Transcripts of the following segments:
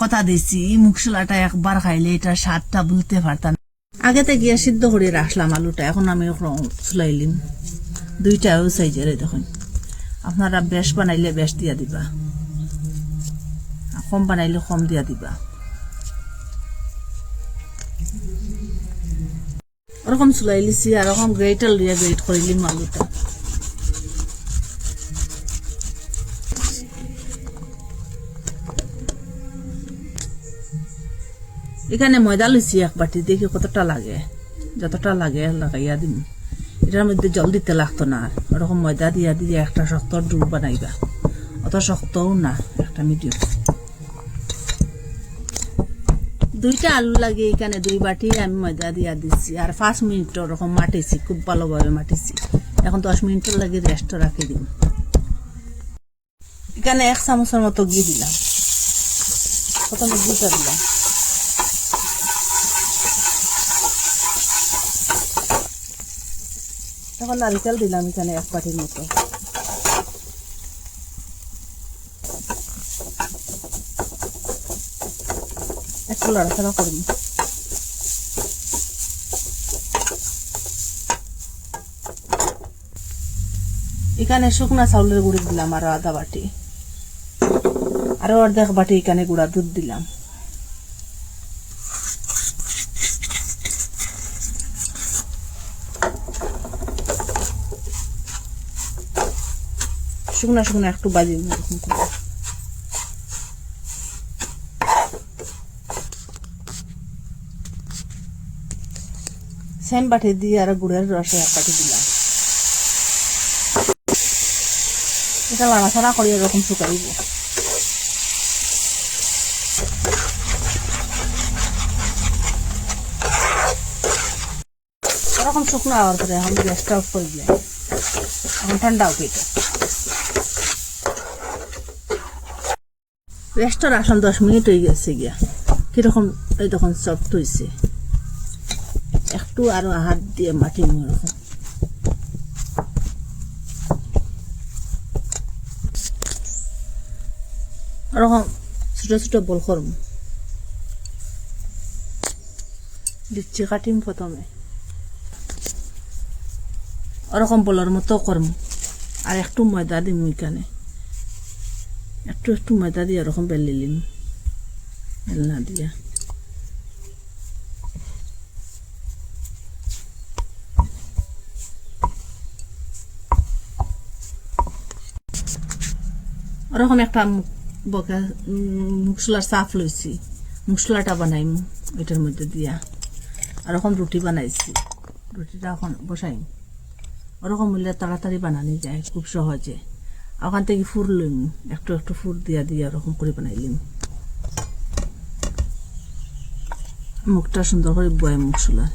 কথা দিছি এই মুখশোলাটা একবার খাইলে এটা স্বাদটা বলতে পারতাম। আগে আগেতে গিয়ে সিদ্ধ করে রাখলাম আলুটা, এখন আমি চুলাইলিম দুইটাও সাইজের দেখুন। আপনারা বেশ বানাইলে বেশ দিয়া দিবা। কম বানাইলে কম দিয়া দিবা। ওরকম চুলাই লিছি আর ওরকম গ্রেটার লিয়া গ্রেট করিলিম আলুটা। এখানে ময়দা লইছি এক বাটি, দেখি কতটা লাগে। যতটা লাগে লাগাইয়া দিম। এটার মধ্যে জল দিতে লাগতো না। আর ওরকম ময়দা দিয়া দিয়ে একটা শক্ত ডু বানাইবা। অত শক্তও না, একটা মিডিয়াম দুইটা আলু লাগে এখানে, দুই বাটি আমি ময়দা দিয়া দিচ্ছি আর পাঁচ মিনিট ওরকম মাটিছি, খুব ভালোভাবে মাটিছি। এখন দশ মিনিটের লাগে রেস্ট রাখি দিন এখানে এক চামচের মতো ঘি দিলাম। প্রথমে ঘিটা দিলাম। তখন নারিকেল দিলাম এখানে এক বাটির মতো। একটু লড়াচড়া এখানে শুকনা চাউলের গুঁড়ি দিলাম আরও আধা বাটি। আরও অর্ধেক বাটি এখানে গুঁড়া দুধ দিলাম। শুকনা শুকনা একটু বাজি এরকম সেম বাটি দিয়ে আর গুড়ের রসে বাটি দিলাম। এটা লাড়াছাড়া করি এরকম শুকাইব। এরকম শুকনো হওয়ার পরে এখন গ্যাসটা অফ করে দিলাম। এখন ঠান্ডা হোক এটা। রেস্টার আসন দশ মিনিট হয়ে গেছে গিয়া। কীরকম এই তখন সফট হয়েছে একটু আরও হাত দিয়ে মাটি এরকম ওরকম ছোট ছোট বল করম দিচ্ছি কাটিম প্রথমে। ওরকম বলার মতো করম আর একটু ময়দা দিম এখানে একটু একটু ময়দা দিয়ে ওরকম বেলিলিম বেলনা দিয়া। ওরকম একটা বকা মুখশলার চাপ লইছি। মুখশলাটা বানাইম ওইটার মধ্যে দিয়া। আর ওরকম রুটি বানাইছি। রুটিটা এখন বসাইম। ওরকম হইলে তাড়াতাড়ি বানানি যায় খুব সহজে। ওখান থেকে ফুর লইম একটু একটু ফুর দিয়া দিয়া ওরকম করে বানাইলিম। মুখটা সুন্দর করে বয় মুখ শোলা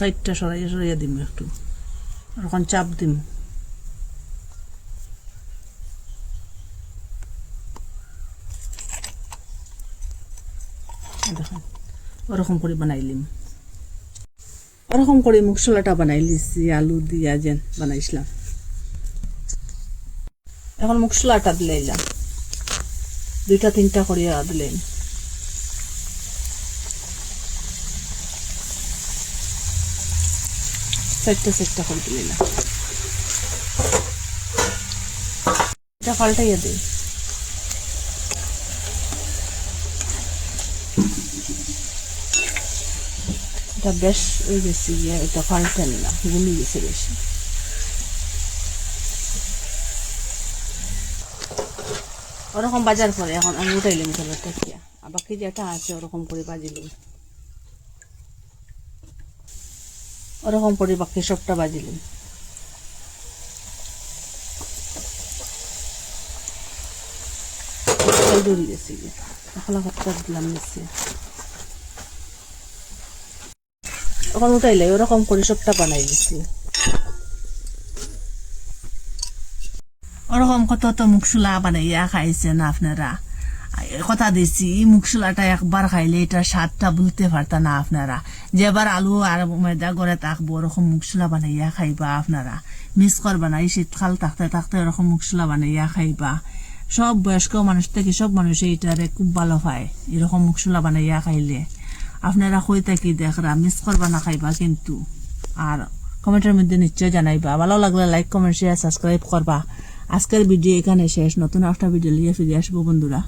সাইডটা সরাইয়া সরাইয়া দিম একটু। ওরকম চাপ দিম দেখুন ওরকম করে বানাইলিম। ওরকম করে মুখশলাটা বানাই লিছি আলু দিয়া যেন বানাইছিলাম। এখন মুখশলাটা দিলাইলাম। দুইটা, তিনটা করিয়া দিলেন চারটা চারটা করে দিলাম এটা পাল্টাইয়া দিই। এটা বেশ ওই গিয়ে এটা পাল্টে নিলাম গুলি গেছে বেশি। ওরকম বাজার পরে এখন আমি উঠাইলাম কালারটা কিয়া আর বাকি যেটা আছে ওরকম করে বাজিলাম ওরকম করে বাকি সবটা বাজিলাম দৌড়ি গেছে গিয়ে এখন দিলাম নিচে। তখন উঠাইলে ওরকম করে সবটা বানাই দিছি ওরকম কত তো মুখশুলা বানাইয়া খাইছেন আপনারা কথা দিচ্ছি এই মুখশোলাটা একবার খাইলে এটা স্বাদটা বলতে পারতা না আপনারা যেবার আলু আর ময়দা করে তাকবো ওরকম মুখশোলা বানাইয়া খাইবা আপনারা মিস করবা না এই শীতকাল থাকতে থাকতে ওরকম মুখশোলা বানাইয়া খাইবা সব বয়স্ক মানুষ থেকে সব মানুষ এইটারে খুব ভালো পায় এরকম মুখশোলা বানাইয়া খাইলে আপনারা হয়ে থাকি দেখরা মিস করবা না খাইবা কিন্তু। আর কমেন্টের মধ্যে নিশ্চয় জানাইবা। ভালো লাগলে লাইক কমেন্ট শেয়ার সাবস্ক্রাইব করবা। আজকের ভিডিও এখানে শেষ। নতুন একটা ভিডিও নিয়ে ফিরে আসব বন্ধুরা।